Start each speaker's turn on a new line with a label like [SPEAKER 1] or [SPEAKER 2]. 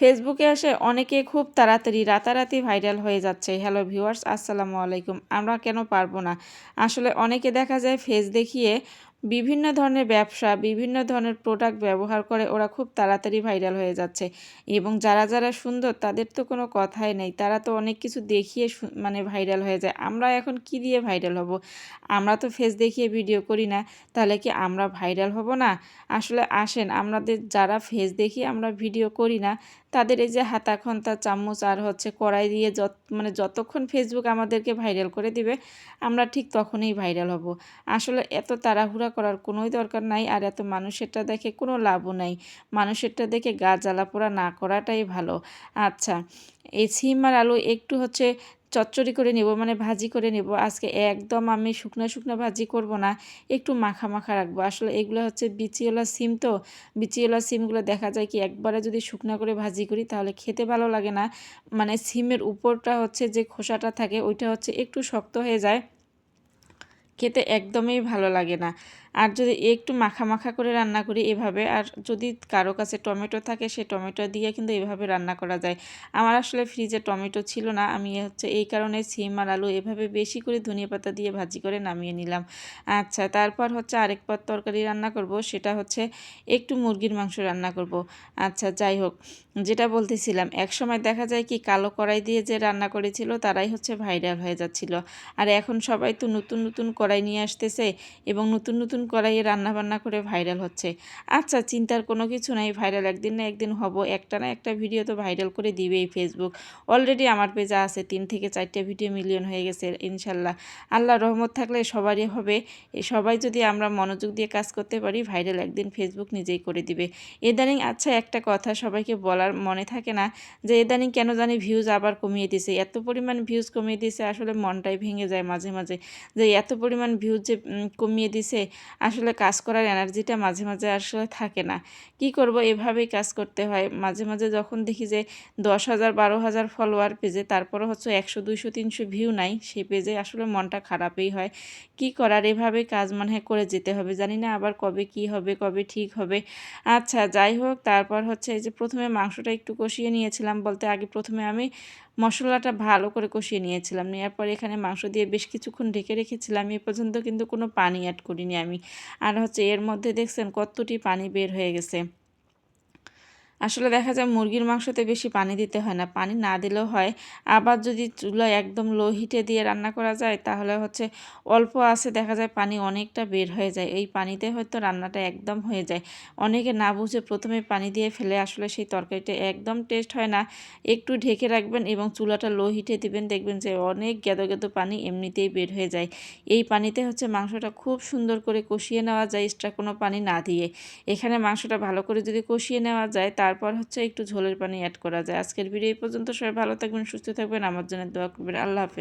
[SPEAKER 1] ফেসবুকে এসে অনেকে খুব তাড়াতাড়ি রাতারাতি ভাইরাল হয়ে যাচ্ছে। হ্যালো ভিউয়ার্স, আসসালামু আলাইকুম। আমরা কেন পারব না? আসলে অনেকে দেখা যায় ফেস দেখিয়ে বিভিন্ন ধরনের ব্যবসা, বিভিন্ন ধরনের প্রোডাক্ট ব্যবহার করে ওরা খুব তাড়াতাড়ি ভাইরাল হয়ে যাচ্ছে। এবং যারা যারা সুন্দর, তাদের তো কোনো কথাই নেই। তারা তো অনেক কিছু দেখিয়ে মানে ভাইরাল হয়ে যায়। আমরা এখন কি দিয়ে ভাইরাল হব? আমরা তো ফেস দেখিয়ে ভিডিও করি না। তাহলে কি আমরা ভাইরাল হব না? আসলে আসেন, আমাদের যারা ফেস দেখিয়ে আমরা ভিডিও করি না। তাদের এই যে হাতা, খন্তা, চামচ আর হচ্ছে কড়াই দিয়ে যত মানে যতক্ষণ ফেসবুক আমাদেরকে ভাইরাল করে দিবে, আমরা ঠিক তখনই ভাইরাল হব। আসলে এত তাড়াহুড়া করার কোনোই দরকার নাই আর এত মানুষেরটা দেখে কোনো লাভও নাই। মানুষেরটা দেখে গা জ্বালা পোড়া না করাটাই ভালো। আচ্ছা এই সিম আর আলু একটু হচ্ছে চচ্চড়ি করে নেব মানে ভাজি করে নেব। আজকে একদম আমি শুকনো শুকনো ভাজি করব না, একটু মাখা মাখা রাখব। আসলে এগুলো হচ্ছে বিচিওলা সিম তো, বিচিওলা সিমগুলো দেখা যায় কি একবারে যদি শুকনো করে ভাজি করি তাহলে খেতে ভালো লাগে না। মানে সিমের উপরটা হচ্ছে যে খোসাটা থাকে, ওইটা হচ্ছে একটু শক্ত হয়ে যায়। খেতে একদমই ভালো লাগে না। আর যদি একটু মাখা মাখা করে রান্না করি এভাবে, আর যদি কারও কাছে টমেটো থাকে সে টমেটো দিয়ে কিন্তু এভাবে রান্না করা যায়। আমার আসলে ফ্রিজে টমেটো ছিল না, আমি হচ্ছে এই কারণে সিম আর আলু এভাবে বেশি করে ধনিয়া পাতা দিয়ে ভাজি করে নামিয়ে নিলাম। আচ্ছা তারপর হচ্ছে আরেক পর তরকারি রান্না করব, সেটা হচ্ছে একটু মুরগির মাংস রান্না করব। আচ্ছা যাই হোক, যেটা বলতেছিলাম এক সময় দেখা যায় কি কালো কড়াই দিয়ে যে রান্না করেছিল তারাই হচ্ছে ভাইরাল হয়ে যাচ্ছিল। আর এখন সবাই তো নতুন নতুন কড়াই নিয়ে আসতেছে এবং নতুন নতুন কড়াইয়ে রান্না বান্না করে ভাইরাল হচ্ছে। আচ্ছা চিন্তার কোনো কিছু নাই ভাইরাল একদিন না একদিন হব। একটা না একটা ভিডিও তো ভাইরাল করে দিবেই ফেসবুক অলরেডি আমার পেজে আছে, তিন থেকে চারটে ভিডিও মিলিয়ন হয়ে গেছে, ইনশাল্লাহ। আল্লাহ রহমত থাকলে সবারই হবে। সবাই যদি আমরা মনোযোগ দিয়ে কাজ করতে পারি ভাইরাল একদিন ফেসবুক নিজেই করে দিবে। এদানিং আচ্ছা একটা কথা সবাইকে বলার মনে থাকে না যে এদানিং কেন জানি ভিউজ আবার কমিয়ে দিছে। এত পরিমাণ ভিউজ কমিয়ে দিছে, আসলে মনটাই ভেঙে যায় মাঝে মাঝে। যে, এত পরিমাণ ভিউজ যে কমিয়ে দিছে, আসলে কাজ করার এনার্জিটা মাঝে মাঝে আসলে থাকে না। কি করব? এভাবেই কাজ করতে হয়। মাঝে মাঝে যখন দেখি যে, দশ হাজার, বারো হাজার ফলোয়ার পেজে তারপরে হচ্ছে একশো, দুইশো, তিনশো ভিউ নাই, সেই পেজে আসলে মনটা খারাপই হয়। কি করার? এভাবে কাজ মনে হয় করে যেতে হবে। জানি না আবার কবে কি হবে, কবে ঠিক হবে। আচ্ছা যাই হোক, তারপর হচ্ছে এই যে, প্রথমে মাংসটা একটু কষিয়ে নিয়েছিলাম বলতে আগে প্রথমে আমি মশলাটা ভালো করে কষিয়ে নিয়েছিলাম। নেওয়ার পরে এখানে মাংস দিয়ে বেশ কিছুক্ষণ ঢেকে রেখেছিলাম। এ পর্যন্ত কিন্তু কোনো পানি অ্যাড করিনি আমি। আর হচ্ছে এর মধ্যে দেখছেন কতটি পানি বের হয়ে গেছে। আসলে দেখা যায় মুরগির মাংসতে বেশি পানি দিতে হয় না। পানি না দিলেও হয়। আবার যদি চুলায় একদম লো হিটে দিয়ে রান্না করা যায়, তাহলে হচ্ছে অল্প আছে দেখা যায় পানি অনেকটা বের হয়ে যায়। এই পানিতে হয়তো রান্নাটা একদম হয়ে যায়। অনেকে না বুঝে প্রথমে পানি দিয়ে ফেলে, আসলে সেই তরকারিটা একদম টেস্ট হয় না। একটু ঢেকে রাখবেন এবং চুলাটা লো হিটে দিবেন, দেখবেন যে অনেক গেদো গেদো পানি এমনিতেই বের হয়ে যায়। এই পানিতে হচ্ছে মাংসটা খুব সুন্দর করে কষিয়ে নেওয়া যায় এক্সট্রা কোনো পানি না দিয়ে। এখানে মাংসটা ভালো করে যদি কষিয়ে নেওয়া যায়, তার তারপর হচ্ছে একটু ঝোলের পানি অ্যাড করা যায়। আজকের ভিডিও এই পর্যন্ত। সবাই ভালো থাকবেন, সুস্থ থাকবেন। আমার জন্য দোয়া করবেন। আল্লাহ হাফেজ।